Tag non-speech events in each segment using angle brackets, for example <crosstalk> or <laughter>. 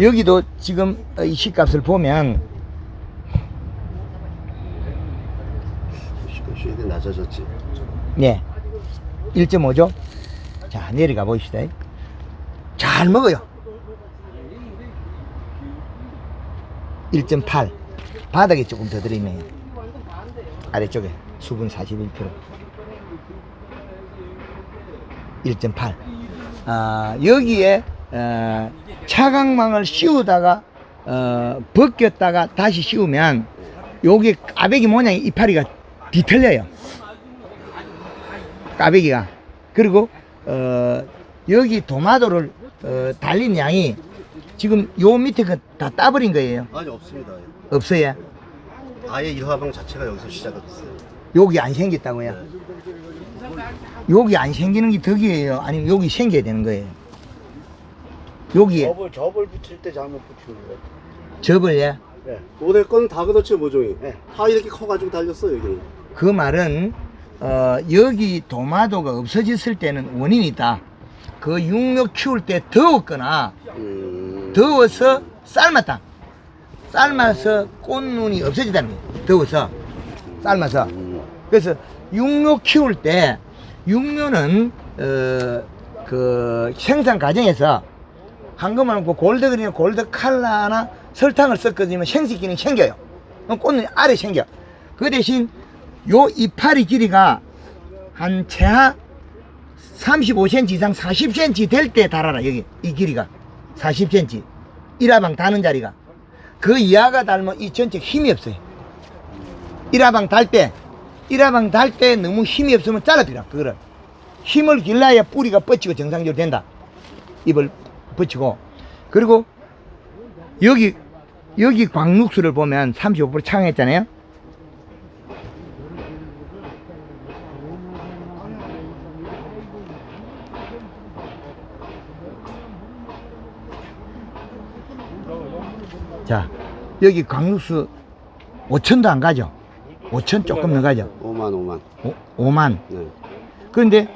여기도 지금 이 시값을 보면 낮아졌지. 네 1.5죠. 자 내려가 봅시다. 잘 먹어요. 1.8 바닥에 조금 더 들어있네요. 아래쪽에 수분 41%. 1.8. 아, 여기에 어, 차광망을 씌우다가 어, 벗겼다가 다시 씌우면 여기 까베기 모양이 이파리가 뒤틀려요. 까베기가. 그리고 어, 여기 도마도를 어, 달린 양이 지금 요 밑에 그다 따버린 거예요. 아니 없습니다. 없어요. 아예 일화방 자체가 여기서 시작을 했어요. 여기 안 생겼다고요. 여기 안 생기는 게 덕이에요. 아니면 여기 생겨야 되는 거예요. 여기에 접을 접을 붙일 때 잘못 붙이는 거예요. 접을요. 네. 모델 거는 다 그렇지 모종이. 네. 다 이렇게 커가지고 달렸어 여기. 그 말은 어, 여기 도마도가 없어졌을 때는 원인이 있다. 그 육묘 키울 때 더웠거나 음. 더워서 삶았다. 삶아서 꽃눈이 없어지다는 거예요. 더워서 삶아서. 음. 그래서 육묘 키울 때 육묘는 어, 그 생산 과정에서 한것만 그 골드 그린이나 골드 칼라나 설탕을 섞어주면 생식 기능이 생겨요. 꽃은 아래 생겨. 그 대신 요 이파리 길이가 한 최하 35cm 이상 40cm 될 때 달아라 여기 이 길이가 40cm 일화방 다는 자리가 그 이하가 달면 이 전체 힘이 없어요. 일화방 달 때, 일화방 달 때 너무 힘이 없으면 잘라버려, 그거를. 힘을 길러야 뿌리가 뻗치고 정상적으로 된다. 입을 붙이고. 그리고 여기, 여기 광육수를 보면 35% 창했잖아요. 자, 여기 광육수 5천도 안 가죠. 5천 조금 더 가죠. 5만 5만. 오, 5만. 네. 그런데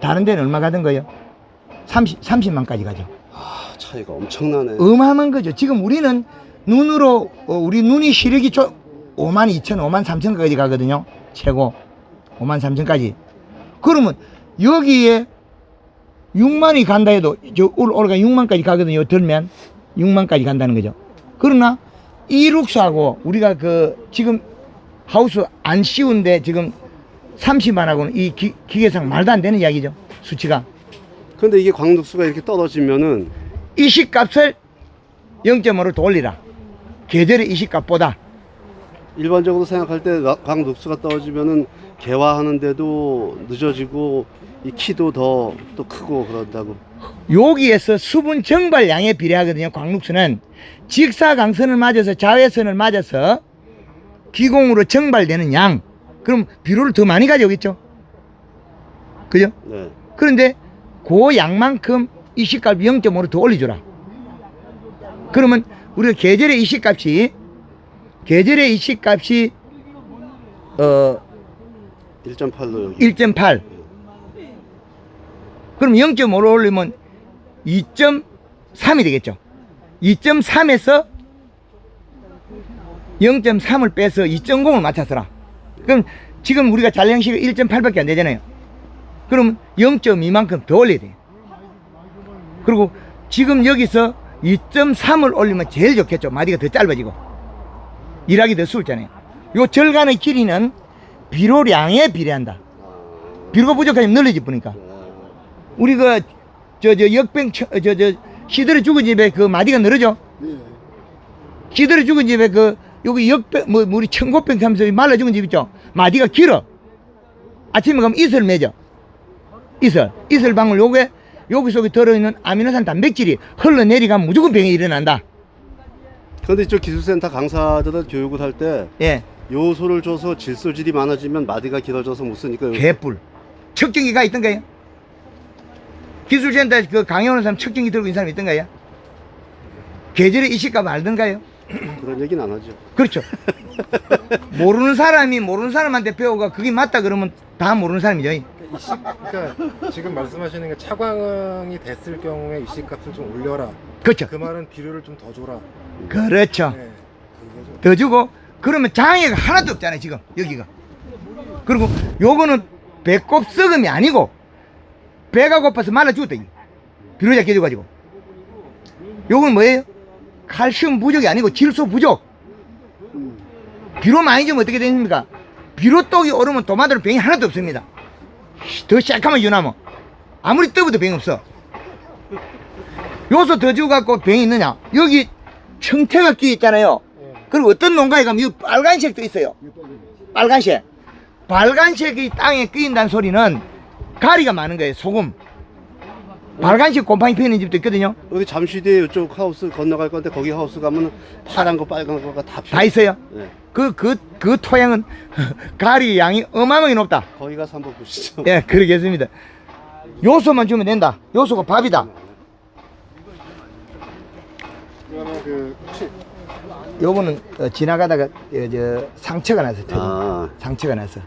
다른 데는 얼마 가던 거예요? 30, 30만까지 가죠. 아 차이가 엄청나네. 어마어마한 거죠. 지금 우리는 눈으로, 어, 우리 눈이 시력이 좀 5만 2천, 5만 3천까지 가거든요. 최고. 5만 3천까지. 그러면 여기에 6만이 간다 해도, 저, 올, 올가 6만까지 가거든요. 들면 6만까지 간다는 거죠. 그러나 이룩수하고 우리가 그 지금 하우스 안 씌운데 지금 30만하고는 이 기, 기계상 말도 안 되는 이야기죠. 수치가. 근데 이게 광독수가 이렇게 떨어지면은 이 시값을 0.5로 더 올리라. 계절의 이 시값보다. 일반적으로 생각할 때 광독수가 떨어지면은 개화하는데도 늦어지고 이 키도 더 또 크고 그런다고. 여기에서 수분 정발량에 비례하거든요. 광육수는 직사광선을 맞아서 자외선을 맞아서 기공으로 정발되는 양. 그럼 비료를 더 많이 가져오겠죠. 그죠? 네. 그런데 그 양만큼 이식값 0.5로 더 올려줘라. 그러면 우리가 계절의 이식값이 계절의 이식값이 어 1.8로 여기. 1.8 그럼 0.5로 올리면 2.3이 되겠죠 2.3에서 0.3을 빼서 2.0을 맞췄어라 그럼 지금 우리가 잔량식이 1.8밖에 안 되잖아요 그럼 0.2만큼 더 올려야 돼 그리고 지금 여기서 2.3을 올리면 제일 좋겠죠 마디가 더 짧아지고 일하기 더 수월잖아요 요 절간의 길이는 비료량에 비례한다 비료가 부족하면 늘어질 뿐이니까. 우리 그, 저, 저, 역병, 처- 저, 저, 시들어 죽은 집에 그 마디가 늘어져. 시들어 죽은 집에 그, 여기 역병, 뭐, 우리 청고병 하면서 말라 죽은 집 있죠? 마디가 길어. 아침에 가면 이슬 맺어. 이슬. 이슬방울 요게, 여기 속에 들어있는 아미노산 단백질이 흘러내리가면 무조건 병이 일어난다. 그런데 이쪽 기술센터 강사들은 교육을 할 때 예. 요소를 줘서 질소질이 많아지면 마디가 길어져서 못 쓰니까 여기 개뿔. 척경기가 있던가요? 기술센터 그 강의하는 사람 척경기 들고 있는 사람 있던가요? 계절의 이식값 알던가요? 그런 얘기는 안 하죠. 그렇죠. <laughs> 모르는 사람이 모르는 사람한테 배우가 그게 맞다 그러면 다 모르는 사람이죠. 이식 그러니까 지금 말씀하시는 게 차광이 됐을 경우에 이식값을 좀 올려라. 그렇죠. 그 말은 비료를 좀 더 줘라. 그렇죠. 네, 그거죠. 더 주고 그러면 장애가 하나도 없잖아요 지금 여기가 그리고 요거는 배꼽 썩음이 아니고 배가 고파서 말라 죽었다 이게. 비료자 깨져가지고 요건 뭐예요? 칼슘 부족이 아니고 질소 부족 비료 많이 주면 어떻게 됩니까? 비료 떡이 오르면 도마들은 병이 하나도 없습니다 더 시작하면 유나면 아무리 떠봐도 병이 없어 요소 더 주고 갖고 병이 있느냐 여기 청태가 끼 있잖아요 네. 그리고 어떤 농가에 가면 이 빨간색도 있어요. 빨간색. 빨간색이 땅에 끼인다는 소리는 가리가 많은 거예요. 소금. 빨간색 곰팡이 피는 집도 있거든요. 여기 잠시 뒤에 이쪽 하우스 건너갈 건데 거기 하우스 가면 파란 거 빨간 거가 다 피어. 다 있어요. 네. 그, 그, 그 토양은 <laughs> 가리 양이 어마어마하게 높다. 거기 가 서 한번 보시죠. 예, 그러겠습니다. 요소만 주면 된다. 요소가 밥이다. 그 혹시 요거는 어, 지나가다가 어, 저 상처가 나서 터진 아, 상처가 나서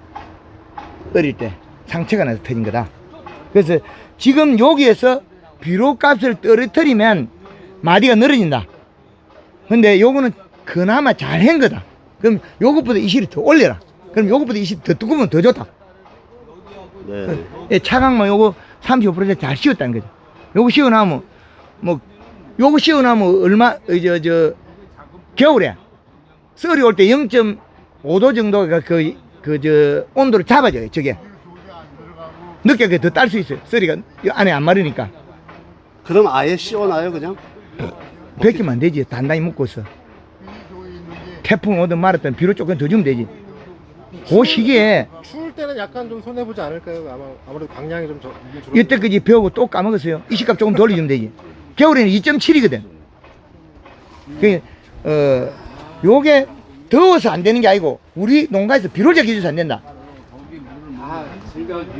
어릴 때 상처가 나서 터진 거다. 그래서 지금 여기에서 비료값을 떨어뜨리면 마디가 늘어진다. 근데 요거는 그나마 잘 한 거다. 그럼 요것보다 이 실이 더 올려라. 그럼 요것보다 이 실이 더 두꺼우면 더 좋다. 네. 예, 차강만 요거 35%잘 씌웠다는 거죠. 요거 씌워나면 뭐 요거 씌워나면 얼마 저저 저, 겨울에 썰이 올 때 0.5도 정도가 그 그 저 온도를 잡아줘요. 저게 늦게 더 딸 수 있어요. 이 안에 안 마르니까 그럼 아예 씌워놔요 그냥? 벗기면 안 되지. 단단히 묶어서 태풍 오든 말았든 비료 조금 더 주면 되지. 그 시기에 추울 때는 약간 좀 손해 보지 않을까요? 아마 아무래도 광량이 좀 저- 줄어. 이때까지 배우고 또 까먹었어요. 이식값 조금 돌려주면 되지. 겨울에는 2.7이거든. 그, 어, 요게 더워서 안 되는 게 아니고, 우리 농가에서 비료를 제껴줘서 안 된다.